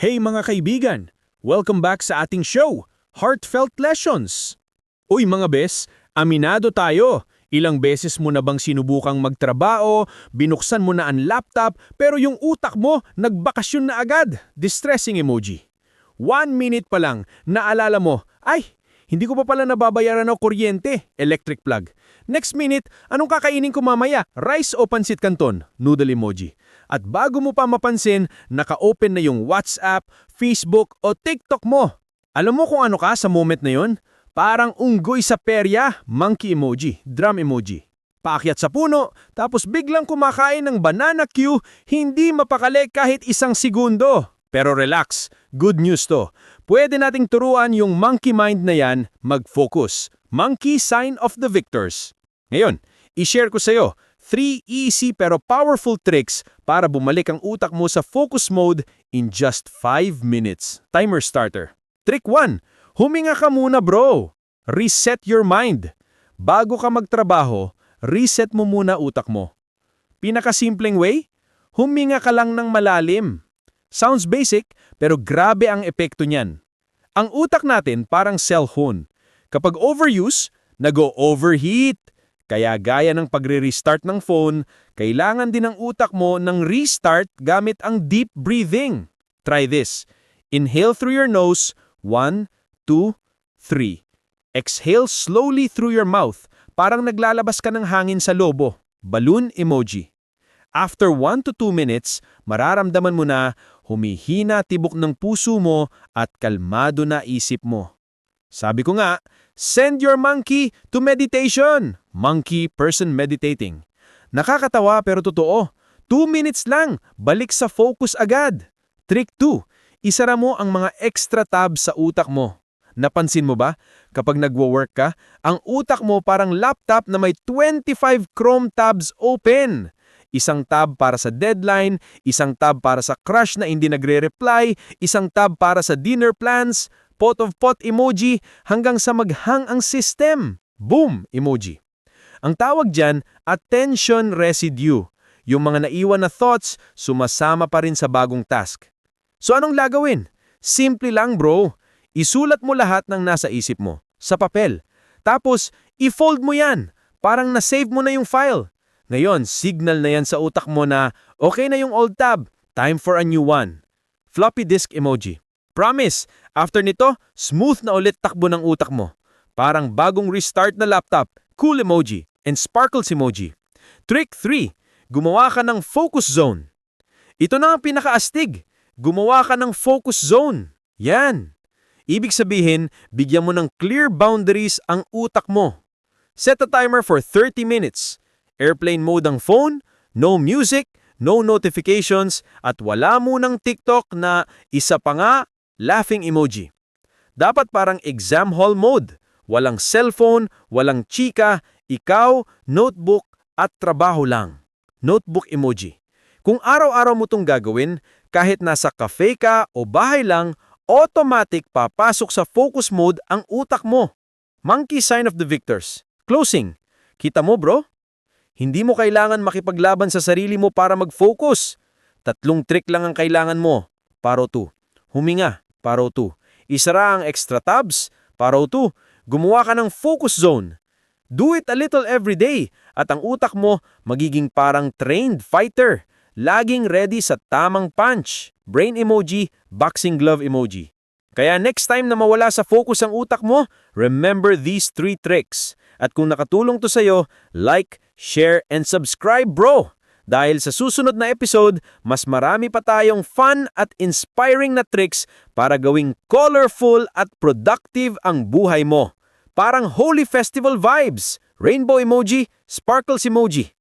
Hey mga kaibigan! Welcome back sa ating show, Heartfelt Lessons! Uy mga bes, aminado tayo! Ilang beses mo na bang sinubukang magtrabaho, binuksan mo na ang laptop, pero yung utak mo nagbakasyon na agad? Distressing emoji. One minute pa lang, naalala mo, ay, hindi ko pa pala nababayaran ng kuryente, electric plug. Next minute, anong kakainin ko mamaya? Rice o pansit canton? Noodle emoji. At bago mo pa mapansin, naka-open na yung WhatsApp, Facebook o TikTok mo. Alam mo kung ano ka sa moment na yon? Parang unggoy sa perya, monkey emoji, drum emoji. Paakyat sa puno, tapos biglang kumakain ng banana cue, hindi mapakali kahit isang segundo. Pero relax, good news to. Pwede nating turuan yung monkey mind na yan mag-focus. Monkey sign of the victors. Ngayon, i-share ko sa'yo 3 easy pero powerful tricks para bumalik ang utak mo sa focus mode in just 5 minutes. Timer starter. Trick 1. Huminga ka muna bro. Reset your mind. Bago ka magtrabaho, reset mo muna utak mo. Pinakasimpleng way? Huminga ka lang ng malalim. Sounds basic, pero grabe ang epekto niyan. Ang utak natin parang cellphone. Kapag overuse, nag-overheat. Kaya gaya ng pagre-restart ng phone, kailangan din ng utak mo ng restart gamit ang deep breathing. Try this. Inhale through your nose, 1, 2, 3. Exhale slowly through your mouth, parang naglalabas ka ng hangin sa lobo. Balloon emoji. After 1 to 2 minutes, mararamdaman mo na humihina tibok ng puso mo at kalmado na isip mo. Sabi ko nga, send your monkey to meditation. Monkey person meditating. Nakakatawa pero totoo. 2 minutes lang, balik sa focus agad. Trick 2, isara mo ang mga extra tabs sa utak mo. Napansin mo ba? Kapag nagwo-work ka, ang utak mo parang laptop na may 25 Chrome tabs open. Isang tab para sa deadline, isang tab para sa crush na hindi nagre-reply, isang tab para sa dinner plans, pot of pot emoji, hanggang sa maghang ang system. Boom emoji. Ang tawag dyan, attention residue. Yung mga naiwan na thoughts, sumasama pa rin sa bagong task. So anong lagawin? Simple lang bro. Isulat mo lahat ng nasa isip mo, sa papel. Tapos, i-fold mo yan. Parang na-save mo na yung file. Ngayon, signal na yan sa utak mo na okay na yung old tab, time for a new one. Floppy disk emoji. Promise, after nito, smooth na ulit takbo ng utak mo. Parang bagong restart na laptop, cool emoji, and sparkles emoji. Trick 3. Gumawa ka ng focus zone. Ito na ang pinakaastig. Gumawa ka ng focus zone. Yan. Ibig sabihin, bigyan mo ng clear boundaries ang utak mo. Set a timer for 30 minutes. Airplane mode ang phone, no music, no notifications, at wala munang TikTok na isa pa nga, laughing emoji. Dapat parang exam hall mode. Walang cellphone, walang chika, ikaw, notebook, at trabaho lang. Notebook emoji. Kung araw-araw mo itong gagawin, kahit nasa cafe ka o bahay lang, automatic papasok sa focus mode ang utak mo. Monkey sign of the victors. Closing. Kita mo bro? Hindi mo kailangan makipaglaban sa sarili mo para mag-focus. Tatlong trick lang ang kailangan mo. Paro 2. Huminga. Paro 2. Isara ang extra tabs. Paro 2. Gumawa ka ng focus zone. Do it a little every day at ang utak mo magiging parang trained fighter. Laging ready sa tamang punch. Brain emoji, boxing glove emoji. Kaya next time na mawala sa focus ang utak mo, remember these three tricks. At kung nakatulong to sa'yo, like, share, and subscribe bro! Dahil sa susunod na episode, mas marami pa tayong fun at inspiring na tricks para gawing colorful at productive ang buhay mo. Parang Holy Festival vibes! Rainbow emoji, sparkles emoji.